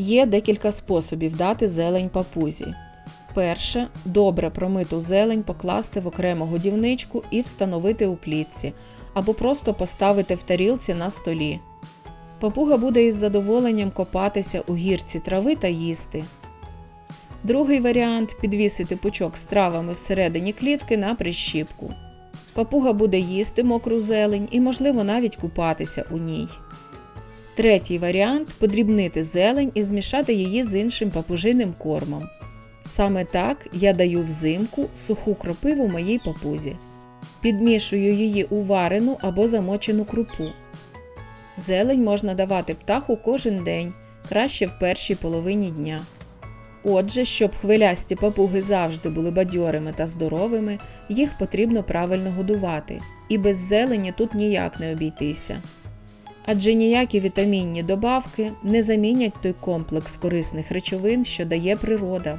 Є декілька способів дати зелень папузі. Перше добре промиту зелень покласти в окрему годівничку і встановити у клітці, або просто поставити в тарілці на столі. Папуга буде із задоволенням копатися у гірці трави та їсти. Другий варіант підвісити пучок з травами всередині клітки на прищіпку. Папуга буде їсти мокру зелень і, можливо, навіть купатися у ній. Третій варіант подрібнити зелень і змішати її з іншим папужиним кормом. Саме так я даю взимку суху кропиву моїй папузі. Підмішую її у варену або замочену крупу. Зелень можна давати птаху кожен день, краще в першій половині дня. Отже, щоб хвилясті папуги завжди були бадьорими та здоровими, їх потрібно правильно годувати, і без зелені тут ніяк не обійтися. Адже ніякі вітамінні добавки не замінять той комплекс корисних речовин, що дає природа.